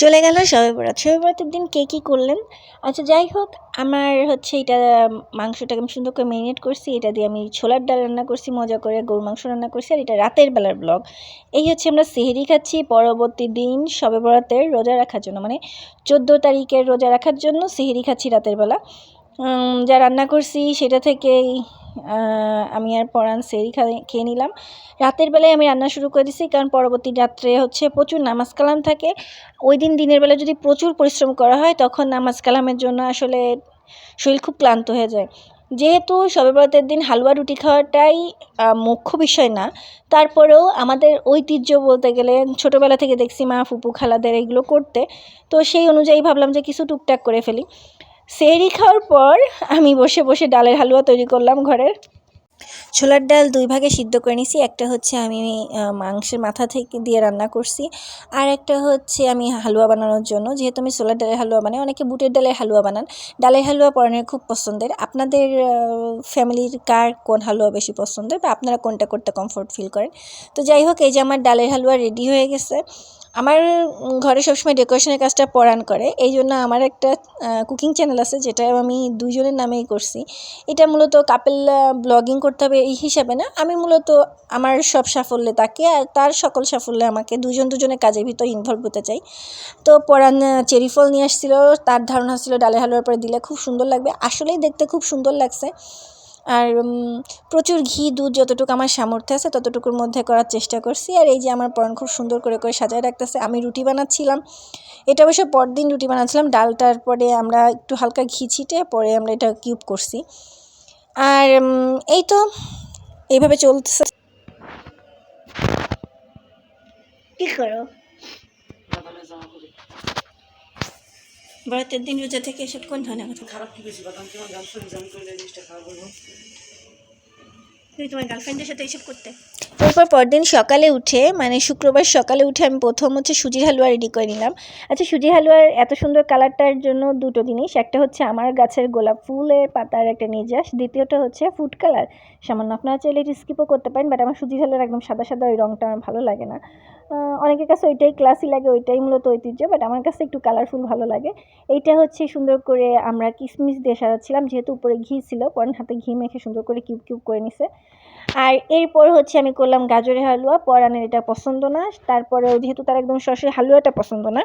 চলে গেল, সবে বরাত। সবে বরাতের দিন কে কী করলেন? আচ্ছা যাই হোক, আমার হচ্ছে এটা মাংসটাকে আমি সুন্দর করে ম্যারিনেট করছি, এটা দিয়ে আমি ছোলার ডাল রান্না করছি, মজা করে গরু মাংস রান্না করছি, আর এটা রাতের বেলার ব্লগ এই হচ্ছে আমরা সেহেরি খাচ্ছি পরবর্তী দিন সবে বরাতের রোজা রাখার জন্য মানে চোদ্দ তারিখের রোজা রাখার জন্য সেহেরি খাচ্ছি রাতের বেলা। যা রান্না করছি সেটা থেকেই আমি আর পরান সেরি খেয়ে নিলাম। রাতের বেলায় আমি রান্না শুরু করে দিছি, কারণ পরবর্তী রাত্রে হচ্ছে প্রচুর নামাজ কালাম থাকে। ওই দিন দিনের বেলা যদি প্রচুর পরিশ্রম করা হয়, তখন নামাজ কালামের জন্য আসলে শরীর খুব ক্লান্ত হয়ে যায়। যেহেতু বরাতের দিন হালুয়া রুটি খাওয়াটাই মুখ্য বিষয় না, তারপরেও আমাদের ঐতিহ্য বলতে গেলে ছোটোবেলা থেকে দেখছি মা, ফুপু, খালাদের এগুলো করতে। তো সেই অনুযায়ী ভাবলাম যে কিছু টুকটাক করে ফেলি। সেহরি খাওয়ার পর আমি বসে বসে ডালের হালুয়া তৈরি করলাম ঘরের। ছোলার ডাল দুই ভাগে সিদ্ধ করে নিছি। একটা হচ্ছে আমি মাংসের মাথা থেকে দিয়ে রান্না করছি। আর একটা হচ্ছে আমি হালুয়া বানানোর জন্য। যেহেতু আমি ছোলার ডালের হালুয়া বানাই, অনেকে বুটের ডালের হালুয়া বানান। ডালের হালুয়া পরানের খুব পছন্দের। আপনাদের ফ্যামিলির কার কোন হালুয়া বেশি পছন্দের বা আপনারা কোনটা করতে কমফোর্ট ফিল করেন? তো যাই হোক, এই যে আমার ডালের হালুয়া রেডি হয়ে গেছে। আমার ঘরে সবসময় ডেকোরেশনের কাজটা পরাণ করে, এই জন্য আমার একটা কুকিং চ্যানেল আছে যেটা আমি দুজনের নামেই করছি। এটা মূলত কাপেল ব্লগিং করতে হবে এই হিসাবে না, আমি মূলত আমার সব সাফল্যে তাকে আর তার সকল সাফল্যে আমাকে দুজন দুজনের কাজের ভিতর ইনভলভ হতে চাই। তো পরান চেরি ফল নিয়ে আসছিল, তার ধারণা ছিল ডালে হালুয়ার পরে দিলে খুব সুন্দর লাগবে। আসলেই দেখতে খুব সুন্দর লাগছে। আর প্রচুর ঘি, দুধ যতটুকু আমার সামর্থ্য আছে ততটুকুর মধ্যে করার চেষ্টা করছি। আর এই যে আমার পরান খুব সুন্দর করে করে সাজায় রাখতেছে, আমি রুটি বানাচ্ছিলাম। এটা অবশ্য পরদিন রুটি বানাচ্ছিলাম, ডালটার পরে আমরা একটু হালকা ঘি ছিটে পরে আমরা এটা কিউব করছি। আর এই তো এইভাবে চলতেছে। কি করো? বরাতের দিন রোজা থেকে এসব কোন ধরনের কথা? খারাপ কি বেশি? বাদাম তোমার শুনে? জিনিসটা খারাপ হইব তুমি তোমার গার্লফ্রেন্ডের সাথে এসব করতে? এরপর পরদিন সকালে উঠে মানে শুক্রবার সকালে উঠে আমি প্রথম হচ্ছে সুজির হালুয়া রেডি করে নিলাম। আচ্ছা সুজি হালুয়ার এত সুন্দর কালারটার জন্য দুটো জিনিস। একটা হচ্ছে আমার গাছের গোলাপ ফুলের পাতার একটা নির্যাস। দ্বিতীয়টা হচ্ছে ফুড কালার সামান্য আপনারা চাইলে এটা স্কিপও করতে পারেন বাট আমার সুজির হালুয়ার একদম সাদা সাদা, ওই রঙটা আমার ভালো লাগে না। অনেকের কাছে ওইটাই ক্লাসি লাগে, ওইটাই মূলত ঐতিহ্য বাট আমার কাছে একটু কালারফুল ভালো লাগে। এইটা হচ্ছে সুন্দর করে আমরা কিসমিস দিয়ে সাজাচ্ছিলাম, যেহেতু উপরে ঘি ছিল পরের হাতে ঘি মেখে সুন্দর করে কিউব কিউব করে নিছে। আর এরপর হচ্ছে আমি করলাম গাজরের হালুয়া, পরানের এটা পছন্দ না, তারপরেও যেহেতু তার একদম সরাসরি হালুয়াটা পছন্দ না,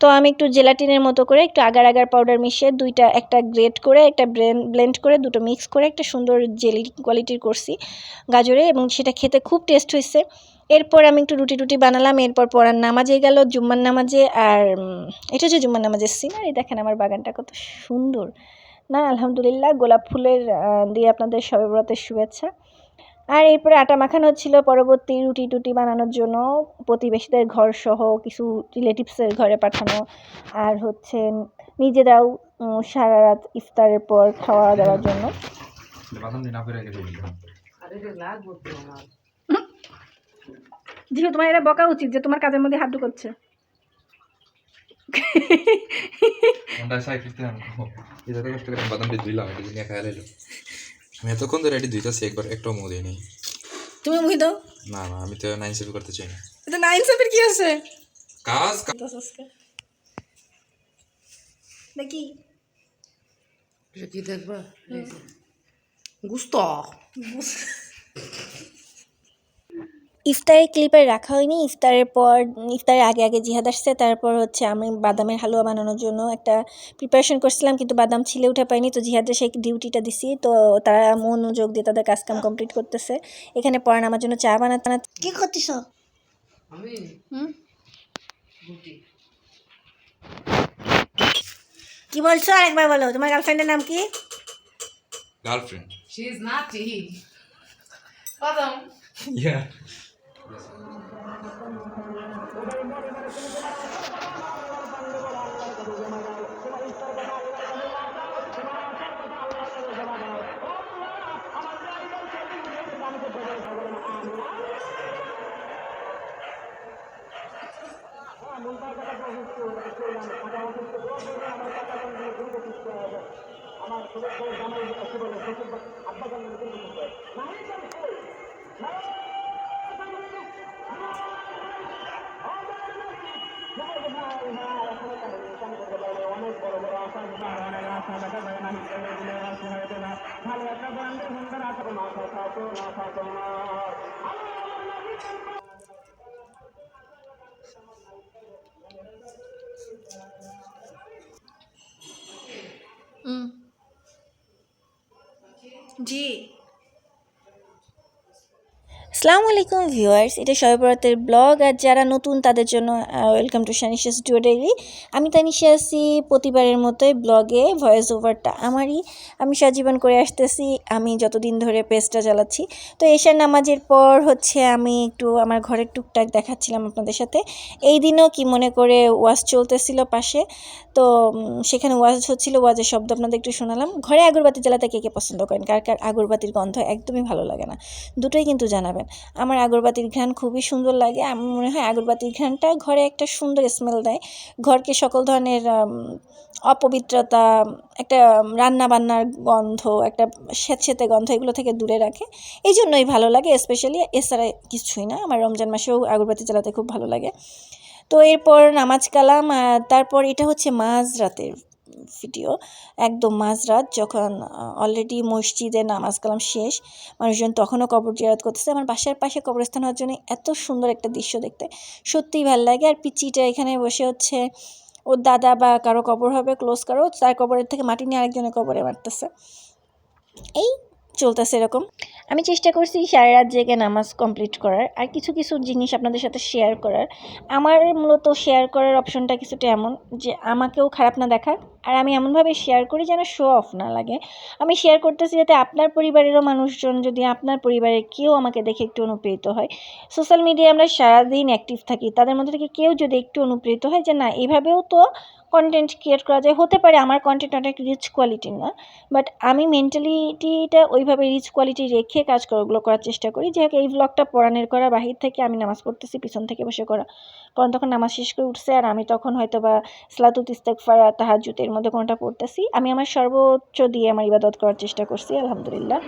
তো আমি একটু জেলাটিনের মতো করে একটু আগার আগার পাউডার মিশিয়ে দুইটা, একটা গ্রেট করে, একটা ব্লেন্ড করে দুটো মিক্স করে একটা সুন্দর জেলি কোয়ালিটির করছি গাজরে এবং সেটা খেতে খুব টেস্ট হয়েছে। এরপর আমি একটু রুটি টুটি বানালাম, এরপর পরার নামাজে গেল, জুম্মার নামাজে, আর এটা হচ্ছে জুম্মার নামাজের সিনারি দেখেন আমার বাগানটা কত সুন্দর। না, আলহামদুলিল্লাহ, গোলাপ ফুলের দিয়ে আপনাদের সবে বরাতের শুভেচ্ছা। আর এরপরে আটা মাখানো হচ্ছিল পরবর্তী রুটি টুটি বানানোর জন্য। প্রতিবেশীদের ঘর সহ কিছু রিলেটিভসের ঘরে পাঠানো। আর হচ্ছে নিজেরাও সারা রাত ইফতারের পর খাওয়া দাওয়ার জন্য। বাদাম দিন আপের আগে দিয়ে দিলাম আরে রে লাগবো তো আমার জিরো তোমার এটা বকা উচিত যে তোমার কাজের মধ্যে হাত ঢুকোচ্ছে আমরা সাইকেল তে আনব এটা থেকে কষ্ট করে বাদাম দিয়ে ধুইলাম এটা নিয়ে খাইয়া লাইলো আমি এতক্ষণ ধরে এটি ধুইতাছি একবার একটাও দিই তুমি মুহি দাও না না আমি তো নাইন সেভি করতে চাই না এটা নাইন সেভের কি আছে কাজ দেখি কি দেখবা গুস্ত ইফতারের ক্লিপে রাখা হয়নি। ইফতারের পর ইফতারের আগে আগে জিহাদ আসছে। তারপর হচ্ছে আমি বাদামের হালুয়া বানানোর জন্য একটা প্রিপারেশন করছিলাম কিন্তু বাদাম ছিলে উঠে পাইনি তো জিহাদের সেই ডিউটিটা দিছি। তো তারা মনোযোগ দিয়ে তাদের কাজকাম কমপ্লিট করতেছে। এখানে পড়ান আমার জন্য চা বানাতে না কি করতেছ? আমি হুম? রুটি। কি বলছো? আরেকবার বলো। তোমার গার্লফ্রেন্ডের নাম কি? গার্লফ্রেন্ড শি ইজ নাটি বাদাম। আপনারা জানেন কি বলে শ্বশুর আব্বা জানেন কি বলে নাই জানেন অনেক বড় বড় আশা অনেক আশা দেখা ভালো একটা ব্র্যান্ডের সন্তান আশা না থাকো না থাকো না জি আসসালামু আলাইকুম ভিউয়ার্স, এটা বরাতের ব্লগ। আর যারা নতুন, তাদের জন্য welcome to Shanisha studio diary আমি তানিশা আছি প্রতিবারের মতোই ব্লগে ভয়েস ওভারটা আমারই। আমি সজীবন করে আসতেছি, আমি যতদিন ধরে পেজটা চালাচ্ছি তো এশার নামাজের পর হচ্ছে আমি একটু আমার ঘরের টুকটাক দেখাচ্ছিলাম আপনাদের সাথে। এই দিনও কি মনে করে ওয়াজ চলতেছিল পাশে। তো সেখানে ওয়াজ হচ্ছিল, ওয়াজের শব্দ আপনাদের একটু শোনালাম। ঘরে আগরবাতি জ্বালাতে কে কে পছন্দ করেন? কার কার আগরবাতির গন্ধ একদমই ভালো লাগে না। দুটোই কিন্তু জানাবেন। আমার আগরবাতির ঘ্রাণ খুবই সুন্দর লাগে। আমার মনে হয় আগরবাতির ঘ্রাণটা ঘরে একটা সুন্দর স্মেল দেয়। ঘরকে সকল ধরনের অপবিত্রতা, একটা রান্না বান্নার গন্ধ, একটা স্যাঁতস্যাঁতে গন্ধ এগুলো থেকে দূরে রাখে। এই জন্যই ভালো লাগে স্পেশালি এছাড়া কিছুই না। আমার রমজান মাসেও আগরবাতি জ্বালাতে খুব ভালো লাগে। তো এরপর নামাজ কালাম তারপর এটা হচ্ছে মাঝ রাতের ভিডিও একদম মাঝরাত যখন অলরেডি মসজিদে নামাজ কালাম শেষ, মানুষজন তখনও কবর জিয়ারত করতেছে। আমার বাসার পাশে কবরস্থান হওয়ার জন্য এত সুন্দর একটা দৃশ্য দেখতে। সত্যিই ভালো লাগে। আর পিচিটা এখানে বসে হচ্ছে, ওর দাদা বা কারও কবর হবে ক্লোজ কারও, তার কবরের থেকে মাটি নিয়ে আরেকজনের কবরে মারতেছে। এই চলতেছে এরকম। আমি চেষ্টা করছি সারা রাত জেগে নামাজ কমপ্লিট করার। আর কিছু কিছু জিনিস আপনাদের সাথে শেয়ার করার। আমার মূলত শেয়ার করার অপশনটা কিছুটা এমন যে, আমাকেও খারাপ না দেখাক। আর আমি এমনভাবে শেয়ার করি যেন শো অফ না লাগে। আমি শেয়ার করতেছি যাতে আপনার পরিবারেরও মানুষজন যদি আপনার পরিবারের কেউ আমাকে দেখে একটু অনুপ্রেরিত হয়। সোশ্যাল মিডিয়ায় আমরা সারাদিন অ্যাক্টিভ থাকি, তাদের মধ্যে থেকে কেউ যদি একটু অনুপ্রেরিত হয় যে না, এভাবেও তো কন্টেন্ট ক্রিয়েট করা যায়। হতে পারে আমার কন্টেন্ট অনেক রিচ কোয়ালিটির না বাট আমি মেন্টালিটিটা ওইভাবে রিচ কোয়ালিটি রেখে কাজ ওগুলো করার চেষ্টা করি। যেহেতু এই ব্লগটা পড়ানোর করা, বাহির থেকে আমি নামাজ পড়তেছি, পিছন থেকে বসে করা। কারণ তখন নামাজ শেষ করে উঠছে, আর আমি তখন হয়তো বা স্লাতুত ইস্তেকফারা তাহাজুতের মধ্যে কোনোটা পড়তেছি আমি আমার সর্বোচ্চ দিয়ে আমার ইবাদত করার চেষ্টা করছি আলহামদুলিল্লাহ।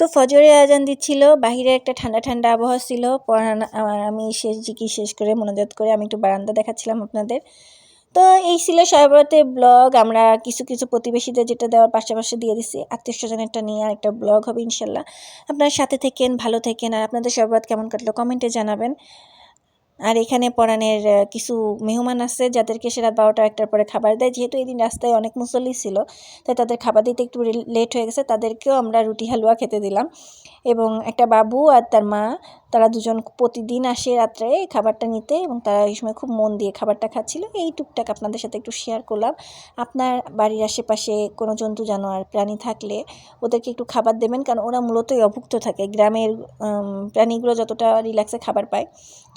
তো ফজরে আজান দিচ্ছিল, বাহিরে একটা ঠান্ডা ঠান্ডা আবহাওয়া ছিল, পড়ানো আমি শেষ জিকি শেষ করে মনোজাত করে আমি একটু বারান্দা দেখাচ্ছিলাম আপনাদের। তো এই ছিল সর্বতে ব্লগ, আমরা কিছু কিছু প্রতিবেশীদের যেটা দেওয়ার পাশাপাশি দিয়ে দিছি। আত্মীয় স্বজনেরটা নিয়ে আর একটা ব্লগ হবে ইনশাল্লাহ। আপনার সাথে থেকেন, ভালো থেকেন, আর আপনাদের সর্বরাত কেমন কাটলো কমেন্টে জানাবেন। আর এখানে পরাণের কিছু মেহমান আছে যাদেরকে সে রাত বারোটা একটার পরে খাবার দেয়। যেহেতু এই দিন রাস্তায় অনেক মুসল্লি ছিল, তাই তাদের খাবার দিতে একটু লেট হয়ে গেছে। তাদেরকেও আমরা রুটি হালুয়া খেতে দিলাম। এবং একটা বাবু আর তার মা তারা দুজন প্রতিদিন আসে রাত্রে খাবারটা নিতে এবং তারা এই সময় খুব মন দিয়ে খাবারটা খাচ্ছিল। এই টুকটাক আপনাদের সাথে একটু শেয়ার করলাম। আপনার বাড়ির আশেপাশে কোনো জন্তু, জানোয়ার, প্রাণী থাকলে ওদেরকে একটু খাবার দেবেন কারণ ওরা মূলতই অভুক্ত থাকে। গ্রামের প্রাণীগুলো যতটা রিল্যাক্সে খাবার পায়,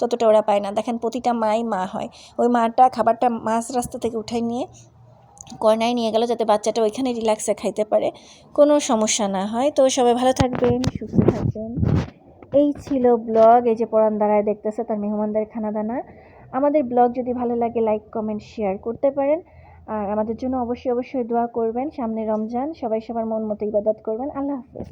ততটা ওরা পায় না। দেখেন প্রতিটা মাই মা হয়। ওই মাটা খাবারটা মাঝ রাস্তা থেকে উঠাই নিয়ে কর্নায় নিয়ে গেল যাতে বাচ্চাটা ওইখানে রিল্যাক্সে খাইতে পারে। কোনো সমস্যা না হয়। তো সবাই ভালো থাকবেন, সুস্থ থাকবেন। এই ছিল ব্লগ, এই যে পড়ান দাঁড়ায় দেখতেছে তার মেহমানদের খানা দানা আমাদের ব্লগ যদি ভালো লাগে লাইক কমেন্ট শেয়ার করতে পারেন। আর আমাদের জন্য অবশ্যই অবশ্যই দোয়া করবেন। সামনে রমজান, সবাই সবার মন মতো ইবাদত করবেন। আল্লাহ হাফেজ।